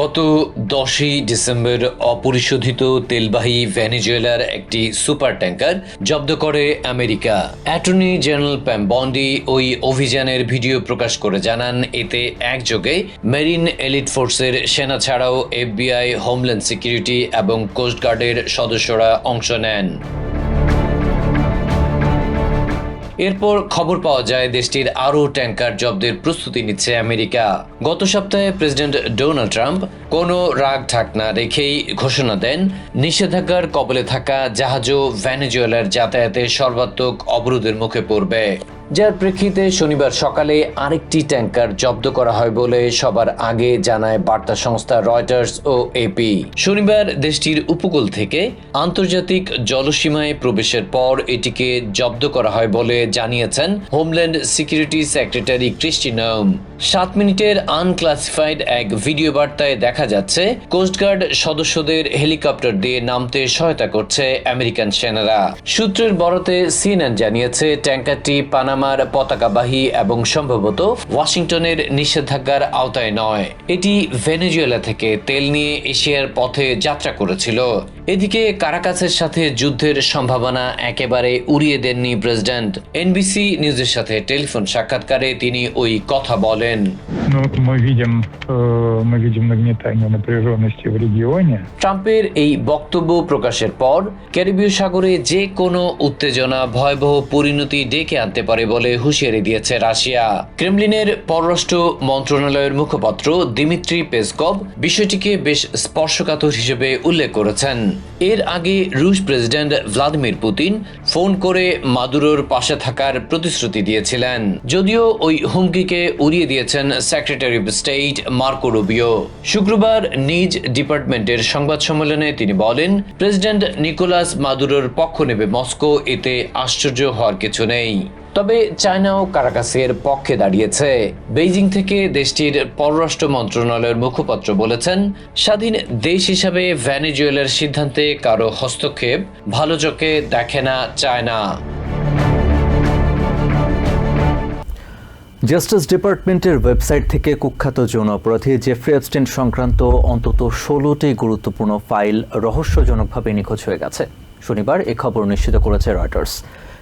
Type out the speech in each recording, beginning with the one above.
গত দশই ডিসেম্বর অপরিশোধিত তেলবাহী ভেনেজুয়েলার একটি সুপার ট্যাঙ্কার জব্দ করে America. Attorney general Pam Bondi ওই অভিযানের ভিডিও প্রকাশ করে জানান, এতে একযোগে মেরিন এলিট ফোর্সের সেনা ছাড়াও এফবিআই, হোমল্যান্ড সিকিউরিটি এবং কোস্টগার্ডের সদস্যরা অংশ নেন। এরপর খবর পাওয়া যায় দেশটির আরও ট্যাঙ্কার জব্দের প্রস্তুতি নিচ্ছে আমেরিকা। গত সপ্তাহে প্রেসিডেন্ট ডোনাল্ড ট্রাম্প কোনো রাগ ঠাক না রেখেই ঘোষণা দেন, নিষেধাজ্ঞার কবলে থাকা জাহাজও ভ্যানেজুয়েলার যাতায়াতে সর্বাত্মক অবরোধের মুখে পড়বে। যার প্রেক্ষিতে শনিবার সকালে আরেকটি ট্যাঙ্কার জব্দ করা হয় বলে সবার আগে জানায় বার্তা সংস্থা রয়টার্স ও এপি। শনিবার দেশটির উপকূল থেকে আন্তর্জাতিক জলসীমায় প্রবেশের পর এটিকে জব্দ করা হয় বলে জানিয়েছেন হোমল্যান্ড সিকিউরিটি সেক্রেটারি ক্রিস্টিনম সাত মিনিটের আনক্লাসিফাইড এক ভিডিও বার্তায় দেখা যাচ্ছে কোস্টগার্ড সদস্যদের হেলিকপ্টার দিয়ে নামতে সহায়তা করছে আমেরিকান সেনারা। সূত্রের বরাতে সিএনএন জানিয়েছে, ট্যাঙ্কারটি পানামার পতাকাবাহী এবং সম্ভবত ওয়াশিংটনের নিষেধাজ্ঞার আওতায় নয়। এটি ভেনেজুয়েলা থেকে তেল নিয়ে এশিয়ার পথে যাত্রা করেছিল। এদিকে কারাকাসের সাথে যুদ্ধের সম্ভাবনা একেবারে উড়িয়ে দেননি প্রেসিডেন্ট। এনবিসি নিউজের সাথে টেলিফোন সাক্ষাৎকারে তিনি ওই কথা বলেন। ট্রাম্পের এই বক্তব্য প্রকাশের পর ক্যারিবীয় সাগরে যে কোনো উত্তেজনা ভয়াবহ পরিণতি ডেকে আনতে পারে বলে হুঁশিয়ারি দিয়েছে রাশিয়া। ক্রেমলিনের পররাষ্ট্র মন্ত্রণালয়ের মুখপাত্র দিমিত্রি পেসকভ বিষয়টিকে বেশ স্পর্শকাতর হিসেবে উল্লেখ করেছেন। এর আগে রুশ প্রেসিডেন্ট ভ্লাদিমির পুতিন ফোন করে মাদুরোর পাশে থাকার প্রতিশ্রুতি দিয়েছিলেন। যদিও ওই হুমকিকে উড়িয়ে দিয়েছেন secretary of state Marco Rubio. শুক্রবার নিজ ডিপার্টমেন্টের সংবাদ সম্মেলনে তিনি বলেন, প্রেসিডেন্ট নিকোলাস মাদুরোর পক্ষ নেবে মস্কো, এতে আশ্চর্য হওয়ার কিছু নেই। তবে চায়নাও কারাকাসের পক্ষে দাঁড়িয়েছে। বেইজিং থেকে দেশটির পররাষ্ট্র মন্ত্রণালয়ের মুখপাত্র বলেছেন, স্বাধীন দেশ হিসাবে ভ্যানেজুয়েলার সিদ্ধান্তে কারও হস্তক্ষেপ ভালো চোখে দেখে না চায়না। জাস্টিস ডিপার্টমেন্টের ওয়েবসাইট থেকে কুখ্যাত যৌন অপরাধী জেফ্রি অ্যাপস্টেন সংক্রান্ত অন্তত ষোলোটি গুরুত্বপূর্ণ ফাইল রহস্যজনকভাবে নিখোঁজ হয়ে গেছে। শনিবার এ খবর নিশ্চিত করেছে রয়টার্স।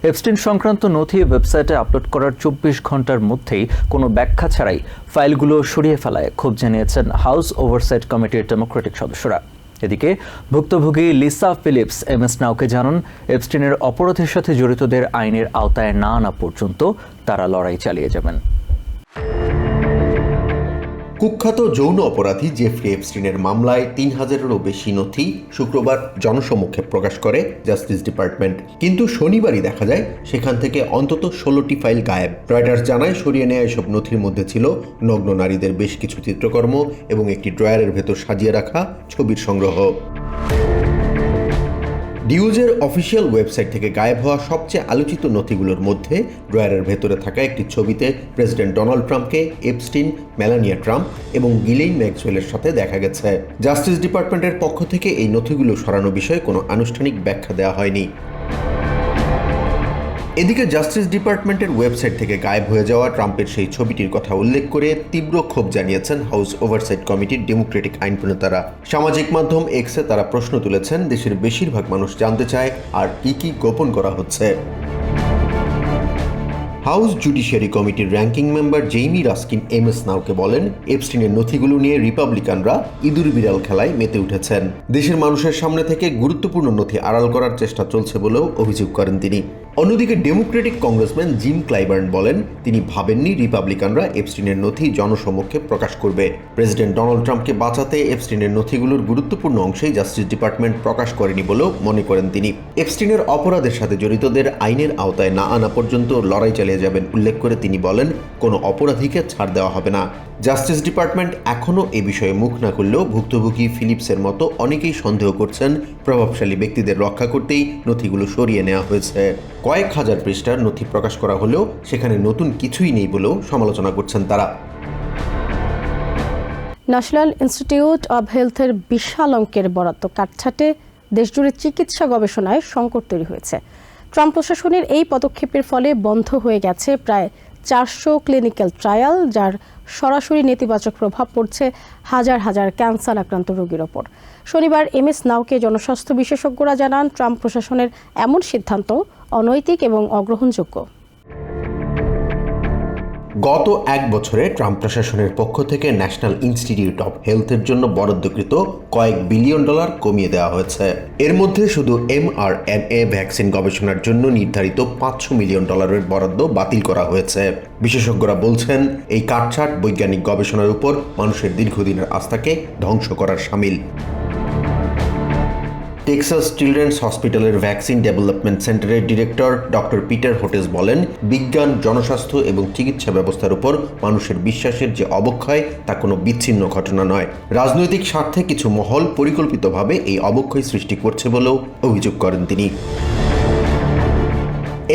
এপস্টিন সংক্রান্ত নথি ওয়েবসাইটে আপলোড করার চব্বিশ ঘণ্টার মধ্যেই কোনো ব্যাখ্যা ছাড়াই ফাইলগুলো সরিয়ে ফেলায়, ক্ষোভ জানিয়েছেন হাউস ওভারসাইট কমিটির ডেমোক্রেটিক সদস্যরা। এদিকে, ভুক্তভোগী লিসা ফিলিপস এম এস নাওকে জানান এপস্টিনের অপরাধের সাথে জড়িতদের আইনের আওতায় না আনা পর্যন্ত তারা লড়াই চালিয়ে যাবেন। কুখ্যাত যৌন অপরাধী জেফ্রি এপস্টিনের মামলায় তিন হাজারেরও বেশি নথি শুক্রবার জনসমক্ষে প্রকাশ করে জাস্টিস ডিপার্টমেন্ট। কিন্তু শনিবারই দেখা যায়, সেখান থেকে অন্তত ষোলোটি ফাইল গায়েব। রয়টার্স জানায়, সরিয়ে নেওয়া এসব নথির মধ্যে ছিল নগ্ন নারীদের বেশ কিছু চিত্রকর্ম এবং একটি ড্রয়ারের ভেতর সাজিয়ে রাখা ছবির সংগ্রহ। ডিউজের অফিসিয়াল ওয়েবসাইট থেকে গায়েব হওয়া সবচেয়ে আলোচিত নথিগুলোর মধ্যে ড্রয়ারের ভেতরে থাকা একটি ছবিতে প্রেসিডেন্ট ডোনাল্ড ট্রাম্পকে এপস্টিন, মেলানিয়া ট্রাম্প এবং গিলেইন ম্যাক্সওয়েলের সাথে দেখা গেছে। জাস্টিস ডিপার্টমেন্টের পক্ষ থেকে এই নথিগুলো সরানো বিষয়ে কোনো আনুষ্ঠানিক ব্যাখ্যা দেওয়া হয়নি। এদিকে জাস্টিস ডিপার্টমেন্টের ওয়েবসাইট থেকে গায়েব হয়ে যাওয়া ট্রাম্পের সেই ছবিটির কথা উল্লেখ করে তীব্র ক্ষোভ জানিয়েছেন হাউস ওভারসাইট কমিটির ডেমোক্রেটিক আইন প্রণেতারা সামাজিক মাধ্যম এক্সে তারা প্রশ্ন তুলেছেন, দেশের বেশিরভাগ মানুষ জানতে চায় আর কি কি গোপন করা হচ্ছে। হাউস জুডিশিয়ারি কমিটির ranking member Jamie Raskin M S নাউকে বলেন এপস্টিনের নথিগুলো নিয়ে রিপাবলিকানরা ইঁদুর বিড়াল খেলায় মেতে উঠেছেন। দেশের মানুষের সামনে থেকে গুরুত্বপূর্ণ নথি আড়াল করার চেষ্টা চলছে বলেও অভিযোগ করেন তিনি। অন্যদিকে ডেমোক্রেটিক কংগ্রেসম্যান জিম ক্লাইবার্ন বলেন, তিনি ভাবেননি রিপাবলিকানরা এপস্টিনের নথি জনসমক্ষে প্রকাশ করবে। প্রেসিডেন্ট ডোনাল্ড ট্রাম্পকে বাঁচাতে এপস্টিনের নথিগুলোর গুরুত্বপূর্ণ অংশেই জাস্টিস ডিপার্টমেন্ট প্রকাশ করেনি বলেও মনে করেন তিনি। এপস্টিনের অপরাধের সাথে জড়িতদের আইনের আওতায় না আনা পর্যন্ত লড়াই চালিয়ে যাবেন উল্লেখ করে তিনি বলেন, কোনো অপরাধীকে ছাড় দেওয়া হবে না। জাস্টিস ডিপার্টমেন্ট এখনও এ বিষয়ে মুখ না করলেও ভুক্তভোগী ফিলিপসের মতো অনেকেই সন্দেহ করছেন, প্রভাবশালী ব্যক্তিদের রক্ষা করতেই নথিগুলো সরিয়ে নেওয়া হয়েছে। কয়েক হাজার পৃষ্ঠার নথি প্রকাশ করা হলেও সেখানে নতুন কিছুই নেই বলেও সমালোচনা করছেন তারা। ন্যাশনাল ইনস্টিটিউট অব হেলথের বিশাল অঙ্কের বরাদ্দ কাটছাটে দেশজুড়ে চিকিৎসা গবেষণায় সংকট তৈরি হয়েছে। ট্রাম্প প্রশাসনের এই পদক্ষেপের ফলে বন্ধ হয়ে গেছে প্রায় চারশো ক্লিনিক্যাল ট্রায়াল, যার সরাসরি নেতিবাচক প্রভাব পড়ছে হাজার হাজার ক্যান্সার আক্রান্ত রোগীর ওপর। শনিবার এম এস নাওকে জনস্বাস্থ্য বিশেষজ্ঞরা জানান, ট্রাম্প প্রশাসনের এমন সিদ্ধান্ত অনৈতিক এবং অগ্রহণযোগ্য। গত এক বছরে ট্রাম্প প্রশাসনের পক্ষ থেকে ন্যাশনাল ইনস্টিটিউট অফ হেলথের জন্য বরাদ্দকৃত কয়েক বিলিয়ন ডলার কমিয়ে দেওয়া হয়েছে। এর মধ্যে শুধু এমআরএনএ ভ্যাকসিন গবেষণার জন্য নির্ধারিত পাঁচশো মিলিয়ন ডলারের বরাদ্দ বাতিল করা হয়েছে। বিশেষজ্ঞরা বলছেন, এই কাটছাট বৈজ্ঞানিক গবেষণার উপর মানুষের দীর্ঘদিনের আস্থাকে ধ্বংস করার সামিল। টেক্সাস চিলড্রেন্স হসপিটালের ভ্যাকসিন ডেভেলপমেন্ট সেন্টারের ডিরেক্টর ডক্টর পিটার হোটেস বলেন, বিজ্ঞান, জনস্বাস্থ্য এবং চিকিৎসা ব্যবস্থার উপর মানুষের বিশ্বাসের যে অবক্ষয়, তা কোনো বিচ্ছিন্ন ঘটনা নয়। রাজনৈতিক স্বার্থে কিছু মহল পরিকল্পিতভাবে এই অবক্ষয় সৃষ্টি করছে বলেও অভিযোগ করেন তিনি।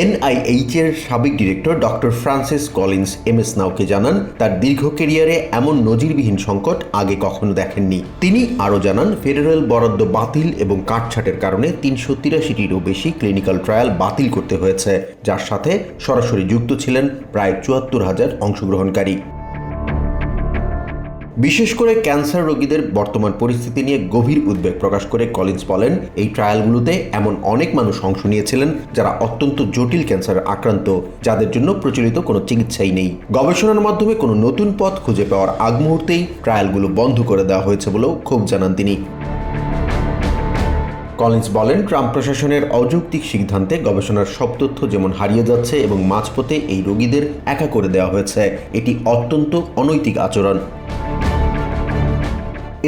এনআইএইচ এর সাবেক director doctor Francis Collins M S নাওকে জানান, তার দীর্ঘ কেরিয়ারে এমন নজিরবিহীন সংকট আগে কখনো দেখেননি। তিনি আরও জানান ফেডারেল বরাদ্দ বাতিল এবং কাটছাটের কারণে তিনশো তিরাশিটিরও বেশি ক্লিনিক্যাল ট্রায়াল বাতিল করতে হয়েছে, যার সাথে সরাসরি যুক্ত ছিলেন প্রায় চুয়াত্তর হাজার অংশগ্রহণকারী। বিশেষ করে ক্যান্সার রোগীদের বর্তমান পরিস্থিতি নিয়ে গভীর উদ্বেগ প্রকাশ করে কলিন্স বলেন, এই ট্রায়ালগুলোতে এমন অনেক মানুষ অংশ নিয়েছিলেন যারা অত্যন্ত জটিল ক্যান্সার আক্রান্ত, যাদের জন্য প্রচলিত কোনো চিকিৎসাই নেই। গবেষণার মাধ্যমে কোনো নতুন পথ খুঁজে পাওয়ার আগ মুহূর্তেই ট্রায়ালগুলো বন্ধ করে দেওয়া হয়েছে বলেও ক্ষোভ জানান তিনি। কলিন্স বলেন, ট্রাম্প প্রশাসনের অযৌক্তিক সিদ্ধান্তে গবেষণার সব তথ্য যেমন হারিয়ে যাচ্ছে এবং মাঝপথে এই রোগীদের একা করে দেওয়া হয়েছে, এটি অত্যন্ত অনৈতিক আচরণ।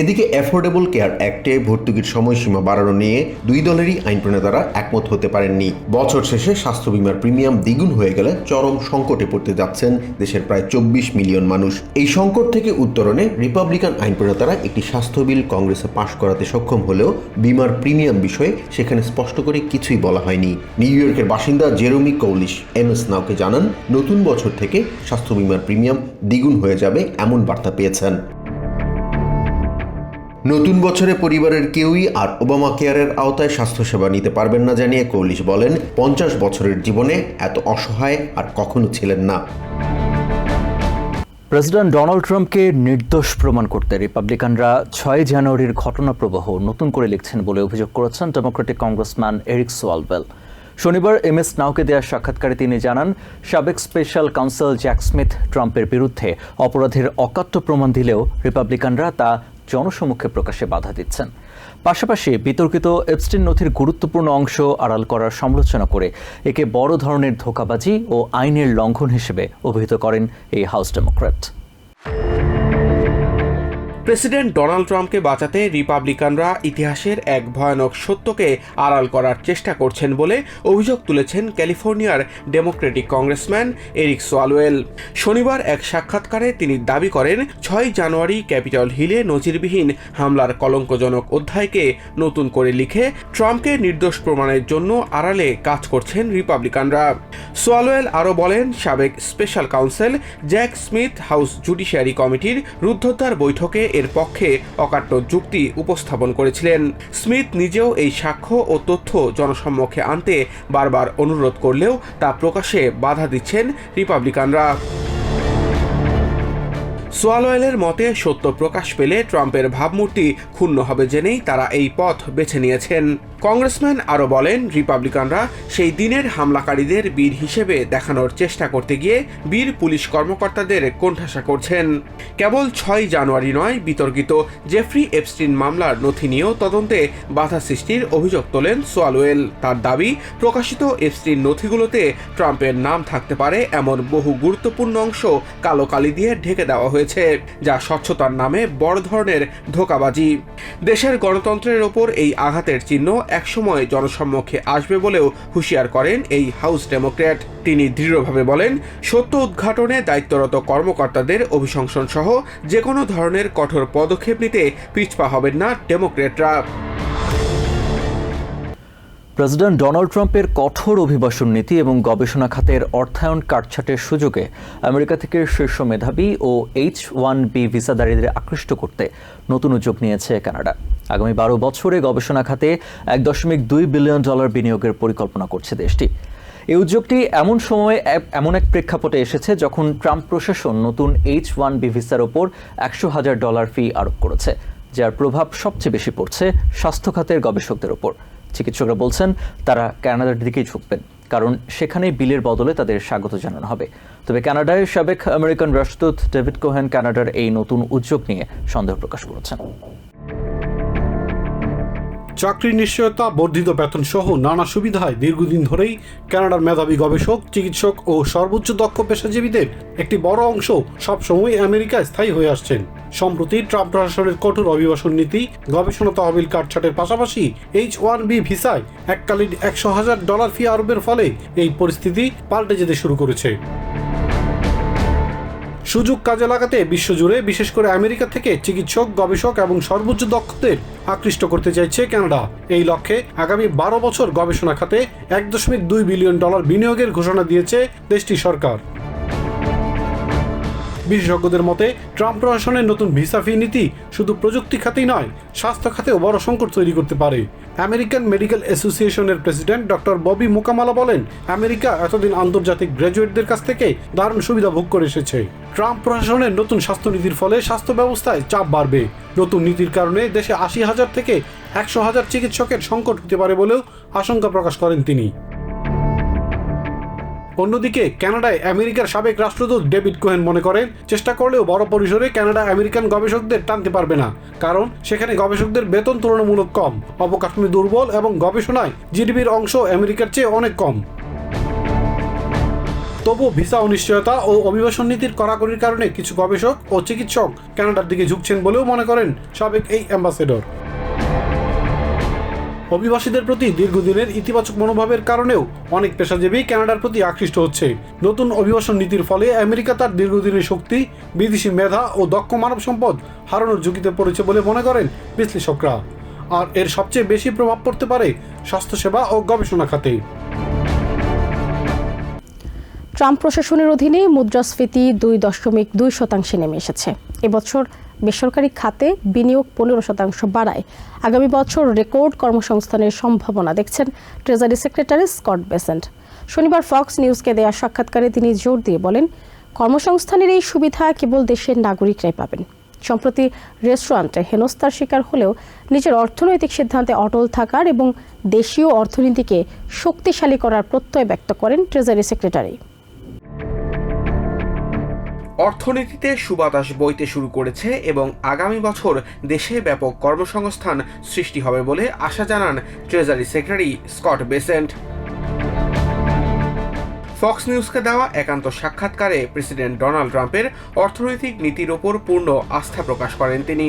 এদিকে অ্যাফোর্ডেবল কেয়ার অ্যাক্টে ভর্তুকির সময়সীমা বাড়ানো নিয়ে দুই দলেরই আইন প্রণেতারা একমত হতে পারেননি। বছর শেষে স্বাস্থ্য বিমার প্রিমিয়াম দ্বিগুণ হয়ে গেলে চরম সংকটে পড়তে যাচ্ছেন দেশের প্রায় চব্বিশ মিলিয়ন মানুষ। এই সংকট থেকে উত্তরণে রিপাবলিকান আইন প্রণেতারা একটি স্বাস্থ্য বিল কংগ্রেসে পাশ করাতে সক্ষম হলেও বিমার প্রিমিয়াম বিষয়ে সেখানে স্পষ্ট করে কিছুই বলা হয়নি। নিউ ইয়র্কের বাসিন্দা জেরোমি কৌলিশ এম এস নাওকে জানান, নতুন বছর থেকে স্বাস্থ্য বিমার প্রিমিয়াম দ্বিগুণ হয়ে যাবে এমন বার্তা পেয়েছেন। নতুন বছরে পরিবারের কেউই আর ওবামা কেয়ারের আওতায় স্বাস্থ্যসেবা নিতে পারবেন না জানিয়ে কৌলিশ বলেন, পঞ্চাশ বছরের জীবনে এত অসহায় আর কখনো ছিলেন না। প্রেসিডেন্ট ডোনাল্ড ট্রাম্পকে নির্দোষ প্রমাণ করতে রিপাবলিকানরা ছয় জানুয়ারির ঘটনা প্রবাহ নতুন করে লিখছেন বলে অভিযোগ করেছেন ডেমোক্রেটিক কংগ্রেসম্যান এরিক সোয়ালওয়েল শনিবার এম এস নাওকে দেওয়া সাক্ষাৎকারে তিনি জানান, সাবেক স্পেশাল কাউন্সিল জ্যাক স্মিথ ট্রাম্পের বিরুদ্ধে অপরাধের অকাট্য প্রমাণ দিলেও রিপাবলিকানরা তা জনসমক্ষে প্রকাশে বাধা দিচ্ছেন। পাশাপাশি বিতর্কিত এপস্টিন নথির গুরুত্বপূর্ণ অংশ আড়াল করার সমালোচনা করে একে বড় ধরনের ধোকাবাজি ও আইনের লঙ্ঘন হিসেবে অভিহিত করেন এই হাউস ডেমোক্র্যাট। প্রেসিডেন্ট ডোনাল্ড ট্রাম্পকে বাঁচাতে রিপাবলিকানরা ইতিহাসের এক ভয়ানক সত্যকে আড়াল করার চেষ্টা করছেন বলে অভিযোগ তুলেছেন ক্যালিফোর্নিয়ার ডেমোক্রেটিক কংগ্রেসম্যান এরিক সোয়ালওয়েল। শনিবার এক সাক্ষাৎকারে তিনি দাবি করেন, ছয় জানুয়ারি ক্যাপিটল হিলে নজিরবিহীন হামলার কলঙ্কজনক অধ্যায়কে নতুন করে লিখে ট্রাম্পকে নির্দোষ প্রমাণের জন্য আড়ালে কাজ করছেন রিপাবলিকানরা। সোয়ালওয়েল আরও বলেন, সাবেক special counsel Jack Smith House Judiciary কমিটির রুদ্ধদ্বার বৈঠকে এর পক্ষে অকাট্য যুক্তি উপস্থাপন করেছিলেন। স্মিথ নিজেও এই সাক্ষ্য ও তথ্য জনসম্মুখে আনতে বারবার অনুরোধ করলেও তা প্রকাশে বাধা দিচ্ছেন রিপাবলিকানরা। সোয়ালওয়েলের মতে, সত্য প্রকাশ পেলে ট্রাম্পের ভাবমূর্তি ক্ষুণ্ণ হবে জেনেই তারা এই পথ বেছে নিয়েছেন। কংগ্রেসম্যান আরও বলেন, রিপাবলিকানরা সেই দিনের হামলাকারীদের বীর হিসেবে দেখানোর চেষ্টা করতে গিয়ে বীর পুলিশ কর্মকর্তাদের কোণঠাসা করছেন। কেবল ছয় জানুয়ারি নয়, বিতর্কিত জেফ্রি এপস্টিন মামলার নথি নিয়েও তদন্তে বাধা সৃষ্টির অভিযোগ তোলেন সোয়ালওয়েল তার দাবি, প্রকাশিত এপস্টিন নথিগুলোতে ট্রাম্পের নাম থাকতে পারে এমন বহু গুরুত্বপূর্ণ অংশ কালো কালি দিয়ে ঢেকে দেওয়া হয়েছে, যা স্বচ্ছতার নামে বড় ধরনের ধোকাবাজি। দেশের গণতন্ত্রের ওপর এই আঘাতের চিহ্ন একসময় জনসম্মুখে আসবে বলেও হুঁশিয়ার করেন এই হাউস ডেমোক্র্যাট। তিনি দৃঢ়ভাবে বলেন, সত্য উদ্ঘাটনে দায়িত্বরত কর্মকর্তাদের অভিশংসন সহ যে কোনো ধরনের কঠোর পদক্ষেপ নিতে পিছপা হবেন না ডেমোক্র্যাটরা। প্রেসিডেন্ট ডোনাল্ড ট্রাম্পের কঠোর অভিবাসন নীতি এবং গবেষণা খাতের অর্থায়ন কাটছাটের সুযোগে আমেরিকা থেকে শীর্ষ মেধাবী ও এইচ ওয়ান বি ভিসাদারীদের আকৃষ্ট করতে নতুন উদ্যোগ নিয়েছে কানাডা। আগামী বারো বছরে গবেষণা খাতে এক দশমিক দুই বিলিয়ন ডলার বিনিয়োগের পরিকল্পনা করছে দেশটি। এই উদ্যোগটি এমন সময়ে এমন এক প্রেক্ষাপটে এসেছে যখন ট্রাম্প প্রশাসন নতুন এইচ ওয়ান বি ভিসার ওপর একশো হাজার ডলার ফি আরোপ করেছে, যার প্রভাব সবচেয়ে বেশি পড়ছে স্বাস্থ্য খাতের গবেষকদের ওপর। চিকিৎসকরা বলছেন, তারা কানাডার দিকেই ঝুঁকবেন, কারণ সেখানেই বিলের বদলে তাদের স্বাগত জানানো হবে। তবে কানাডায় সাবেক আমেরিকান রাষ্ট্রদূত ডেভিড কোহেন কানাডার এই নতুন উদ্যোগ নিয়ে সন্দেহ প্রকাশ করেছেন। চাকরির নিশ্চয়তা, বর্ধিত বেতন সহ নানা সুবিধায় দীর্ঘদিন ধরেই কানাডার মেধাবী গবেষক, চিকিৎসক ও সর্বোচ্চ দক্ষ পেশাজীবীদের একটি বড় অংশ সবসময় আমেরিকায় স্থায়ী হয়ে আসছেন। সম্প্রতি ট্রাম্প প্রশাসনের কঠোর অভিবাসন নীতি, গবেষণা তহবিল কাটছাটের পাশাপাশি এইচ ওয়ান বি ভিসায় এককালীন একশো হাজার ডলার ফি আরোপের ফলে এই পরিস্থিতি পাল্টে যেতে শুরু করেছে। সুযোগ কাজে লাগাতে বিশ্বজুড়ে, বিশেষ করে আমেরিকা থেকে চিকিৎসক, গবেষক এবং সর্বোচ্চ দক্ষদের আকৃষ্ট করতে চাইছে কানাডা। এই লক্ষ্যে আগামী বারো বছর গবেষণা খাতে এক দশমিক দুই বিলিয়ন ডলার বিনিয়োগের ঘোষণা দিয়েছে দেশটি সরকার। বিশেষজ্ঞদের মতে, ট্রাম্প প্রশাসনের নতুন ভিসা ফি নীতি শুধু প্রযুক্তি খাতেই নয়, স্বাস্থ্য খাতেও বড় সংকট তৈরি করতে পারে। আমেরিকান মেডিকেল অ্যাসোসিয়েশনের প্রেসিডেন্ট ডক্টর ববি মোকামালা বলেন, আমেরিকা এতদিন আন্তর্জাতিক গ্র্যাজুয়েটদের কাছ থেকে দারুণ সুবিধা ভোগ করে এসেছে। ট্রাম্প প্রশাসনের নতুন স্বাস্থ্যনীতির ফলে স্বাস্থ্য ব্যবস্থায় চাপ বাড়বে। নতুন নীতির কারণে দেশে আশি হাজার থেকে একশো হাজার চিকিৎসকের সংকট হতে পারে বলেও আশঙ্কা প্রকাশ করেন তিনি। অন্যদিকে, কানাডায় আমেরিকার সাবেক রাষ্ট্রদূত ডেভিড কোহেন মনে করেন, চেষ্টা করলেও বড় পরিসরে কানাডা আমেরিকান গবেষকদের টানতে পারবে না, কারণ সেখানে গবেষকদের বেতন তুলনামূলক কম, অবকাঠামো দুর্বল এবং গবেষণায় জিডিপির অংশ আমেরিকার চেয়ে অনেক কম। তবু ভিসা অনিশ্চয়তা ও অভিবাসন নীতির কড়াকড়ির কারণে কিছু গবেষক ও চিকিৎসক কানাডার দিকে ঝুঁকছেন বলেও মনে করেন সাবেক এই অ্যাম্বাসেডর। অভিবাসীদের প্রতি দীর্ঘদিনের ইতিবাচক মনোভাবের কারণেও অনেক পেশাজীবী কানাডার প্রতি আকৃষ্ট হচ্ছে। নতুন অভিবাসন নীতির ফলে আমেরিকা তার দীর্ঘদিনের শক্তি, বিদেশি মেধা ও দক্ষ মানব সম্পদ হারানোর ঝুঁকিতে পড়েছে বলে মনে করেন বিশ্লেষকরা। আর এর সবচেয়ে বেশি প্রভাব পড়তে পারে স্বাস্থ্যসেবা ও গবেষণা খাতে। ট্রাম্প প্রশাসনের অধীনে মুদ্রাস্ফীতি দুই দশমিক দুই শতাংশে নেমে এসেছে। এবছর বেসরকারি খাতে বিনিয়োগ পনেরো শতাংশ বাড়ায়। আগামী বছর রেকর্ড কর্মসংস্থানের সম্ভাবনা, দেখছেন ট্রেজারি সেক্রেটারি স্কট বেসেন্ট। শনিবার ফক্স নিউজকে দেওয়া সাক্ষাৎকারে তিনি জোর দিয়ে বলেন, কর্মসংস্থানের এই সুবিধা কেবল দেশের নাগরিকরাই পাবেন। সম্প্রতি রেস্টুরেন্টে হেনস্থার শিকার হলেও নিজের অর্থনৈতিক সিদ্ধান্তে অটল থাকার এবং দেশীয় অর্থনীতিকে শক্তিশালী করার প্রত্যয় ব্যক্ত করেন ট্রেজারি সেক্রেটারি। অর্থনীতিতে সুবাতাস বইতে শুরু করেছে এবং আগামী বছর দেশে ব্যাপক কর্মসংস্থান সৃষ্টি হবে বলে আশা জানান treasury secretary Scott Bessent Fox নিউজকে দেওয়া একান্ত সাক্ষাৎকারে প্রেসিডেন্ট ডোনাল্ড ট্রাম্পের অর্থনৈতিক নীতির ওপর পূর্ণ আস্থা প্রকাশ করেন তিনি।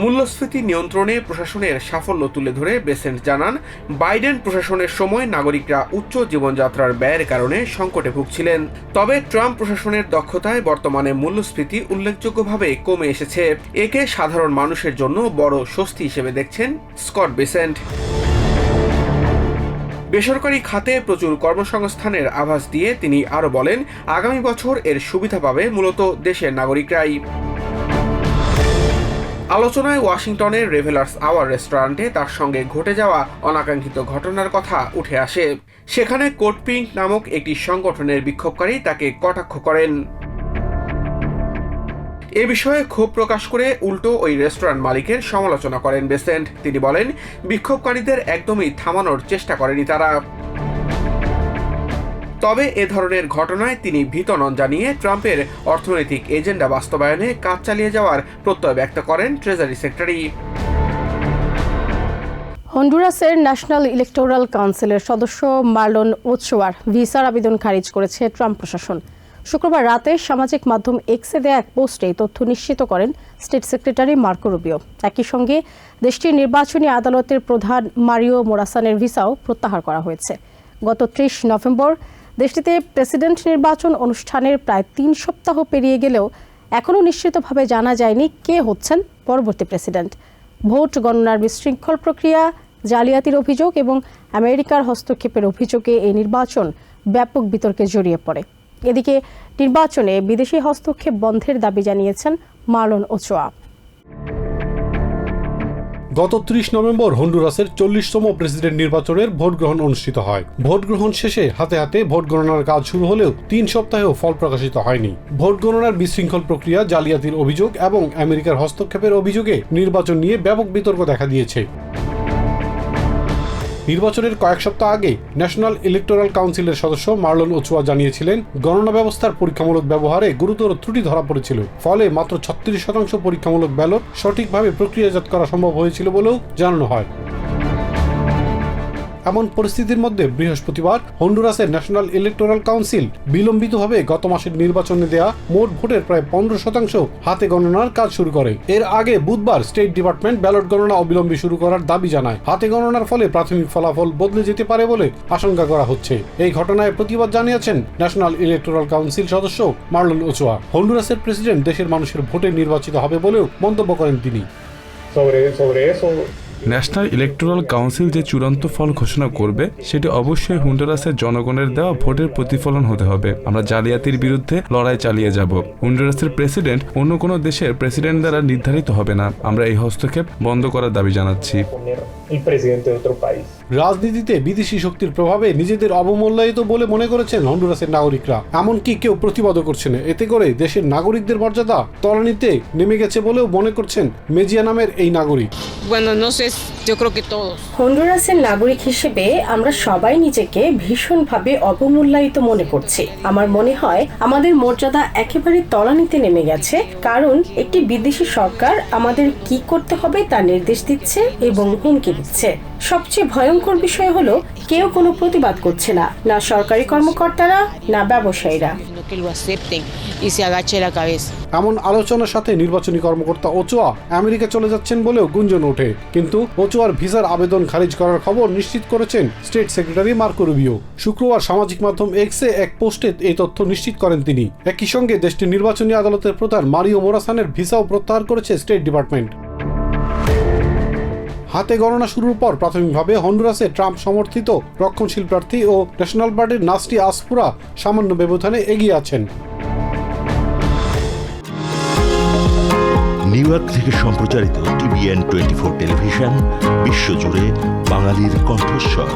মূল্যস্ফীতি নিয়ন্ত্রণে প্রশাসনের সাফল্য তুলে ধরে বেসেন্ট জানান, বাইডেন প্রশাসনের সময় নাগরিকরা উচ্চ জীবনযাত্রার ব্যয়ের কারণে সংকটে ভুগছিলেন। তবে ট্রাম্প প্রশাসনের দক্ষতায় বর্তমানে মূল্যস্ফীতি উল্লেখযোগ্যভাবে কমে এসেছে। একে সাধারণ মানুষের জন্য বড় স্বস্তি হিসেবে দেখছেন স্কট বেসেন্ট। বেসরকারি খাতে প্রচুর কর্মসংস্থানের আভাস দিয়ে তিনি আরও বলেন, আগামী বছর এর সুবিধা পাবে মূলত দেশের নাগরিকরাই। আলোচনায় ওয়াশিংটনের রেভেলার্স আওয়ার রেস্টুরেন্টে তার সঙ্গে ঘটে যাওয়া অনাকাঙ্ক্ষিত ঘটনার কথা উঠে আসে। সেখানে কোট পিঙ্ক নামক একটি সংগঠনের বিক্ষোভকারী তাকে কটাক্ষ করেন। এ বিষয়ে ক্ষোভ প্রকাশ করে উল্টো ওই রেস্টুরেন্ট মালিকের সমালোচনা করেন বেসেন্ট। তিনি বলেন, বিক্ষোভকারীদের একদমই থামানোর চেষ্টা করেনি তারা। তবে এ ধরনের ঘটনায় তিনি ভীত নন জানিয়ে ট্রাম্পের অর্থনৈতিক এজেন্ডা বাস্তবায়নে কাজ চালিয়ে যাওয়ার প্রত্যয় ব্যক্ত করেন ট্রেজারি সেক্রেটারি। হন্ডুরাসের ন্যাশনাল ইলেকটোরাল কাউন্সিলের সদস্য মার্লন ওৎসোয়ার ভিসার আবেদন খারিজ করেছে ট্রাম্প প্রশাসন। শুক্রবার রাতে সামাজিক মাধ্যম এক্সে দেয়া এক পোস্টে তথ্য নিশ্চিত করেন স্টেট সেক্রেটারি মার্কো রুবিও। একই সঙ্গে দেশটির নির্বাচনী আদালতের প্রধান মারিও মোরাসানের ভিসাও প্রত্যাহার করা হয়েছে। গত ত্রিশ নভেম্বর দেশটিতে প্রেসিডেন্ট নির্বাচন অনুষ্ঠানের প্রায় তিন সপ্তাহ পেরিয়ে গেলেও এখনও নিশ্চিতভাবে জানা যায়নি কে হচ্ছেন পরবর্তী প্রেসিডেন্ট। ভোট গণনার বিশৃঙ্খল প্রক্রিয়া, জালিয়াতির অভিযোগ এবং আমেরিকার হস্তক্ষেপের অভিযোগে এই নির্বাচন ব্যাপক বিতর্কে জড়িয়ে পড়ে। এদিকে নির্বাচনে বিদেশি হস্তক্ষেপ বন্ধের দাবি জানিয়েছেন মার্লন ওচোয়া। গত ত্রিশ নভেম্বর হন্ডুরাসের চল্লিশতম প্রেসিডেন্ট নির্বাচনের ভোট গ্রহণ অনুষ্ঠিত হয়। ভোট গ্রহণ শেষে হাতে হাতে ভোট গণনার কাজ শুরু হলেও তিন সপ্তাহেও ফল প্রকাশিত হয়নি। ভোট গণনার বিশৃঙ্খল প্রক্রিয়া, জালিয়াতির অভিযোগ এবং আমেরিকার হস্তক্ষেপের অভিযোগে নির্বাচন নিয়ে ব্যাপক বিতর্ক দেখা দিয়েছে। নির্বাচনের কয়েক সপ্তাহ আগে ন্যাশনাল ইলেকটোরাল কাউন্সিলের সদস্য মার্লন ওচুয়া জানিয়েছিলেন, গণনা ব্যবস্থার পরীক্ষামূলক ব্যবহারে গুরুতর ত্রুটি ধরা পড়েছিল। ফলে মাত্র ছত্রিশ শতাংশ পরীক্ষামূলক ব্যালট সঠিকভাবে প্রক্রিয়াজাত করা সম্ভব হয়েছিল বলেও জানানো হয়। এমন পরিস্থিতির মধ্যে বৃহস্পতিবার হন্ডুরাসের ন্যাশনাল ইলেকটোরাল কাউন্সিল বিলম্বিতভাবে গত মাসের নির্বাচনে দেয়া মোট ভোটের প্রায় পনেরো শতাংশ হাতে গণনার কাজ শুরু করে। এর আগে বুধবার স্টেট ডিপার্টমেন্ট ব্যালট গণনা অবিলম্বে শুরু করার দাবি জানায়। হাতে গণনার ফলে প্রাথমিক ফলাফল বদলে যেতে পারে বলে আশঙ্কা করা হচ্ছে। এই ঘটনায় প্রতিবাদ জানিয়েছেন ন্যাশনাল ইলেকটোরাল কাউন্সিল সদস্য মার্লন ওচোয়া। হন্ডুরাসের প্রেসিডেন্ট দেশের মানুষের ভোটে নির্বাচিত হবে বলেও মন্তব্য করেন তিনি। Sobre, sobre eso national electoral council যে চূড়ান্ত ফল ঘোষণা করবে, সেটি অবশ্যই হুন্ডারাসের জনগণের দেওয়া ভোটের প্রতিফলন হতে হবে। আমরা জালিয়াতির বিরুদ্ধে লড়াই চালিয়ে যাব। হুন্ডারাসের প্রেসিডেন্ট অন্য কোনো দেশের প্রেসিডেন্ট দ্বারা নির্ধারিত হবে না। আমরা এই হস্তক্ষেপ বন্ধ করার দাবি জানাচ্ছি। রাজনীতিতে বিদেশি শক্তির প্রভাবে নিজেদের অবমূল্যায়িত বলে মনে করেছেন হন্ডুরাসের নাগরিকরা। এমনকি কেউ প্রতিবাদও করছে না। এতে করে দেশের নাগরিকদের মর্যাদা তলানিতে নেমে গেছে বলেও মনে করছেন মেজিয়া নামের এই নাগরিক। Bueno, no sé, yo creo que todos. হন্ডুরাসের নাগরিক হিসেবে আমরা সবাই নিজেকে ভীষণভাবে অবমূল্যায়িত মনে করছি। আমার মনে হয় আমাদের মর্যাদা একেবারে তলানিতে নেমে গেছে কারণ একটি বিদেশি সরকার আমাদের কি করতে হবে তা নির্দেশ দিচ্ছে এবং হুমকি দিচ্ছে। সবচেয়ে ভয়ঙ্কর বিষয় হলো কেউ কোনো প্রতিবাদ করছে না না সরকারি কর্মকর্তারা, না ব্যবসায়ীরা. এমন আলোচনার সাথে নির্বাচনী কর্মকর্তা ওচোয়া আমেরিকা চলে যাচ্ছেন বলেও গুঞ্জন ওঠে। কিন্তু ওচোয়ার ভিসার আবেদন খারিজ করার খবর নিশ্চিত করেছেন স্টেট সেক্রেটারি মার্কো রুবিও। শুক্রবার সামাজিক মাধ্যম এক্সে এক পোস্টে এই তথ্য নিশ্চিত করেন তিনি। একই সঙ্গে দেশটির নির্বাচনী আদালতের প্রধান মারিও মোরাসানের ভিসাও প্রত্যাহার করেছে স্টেট ডিপার্টমেন্ট। হাতে গণনা শুরুর পর প্রাথমিকভাবে হন্ডুরাসে ট্রাম্প সমর্থিত রক্ষণশীল প্রার্থী ও ন্যাশনাল পার্টির নাস্টি আসপুরা সামান্য ব্যবধানে এগিয়ে আছেন। নিউ ইয়র্ক থেকে সম্প্রচারিত টিভিএন টোয়েন্টি ফোর টেলিভিশন, বিশ্বজুড়ে বাঙালির কণ্ঠস্বর।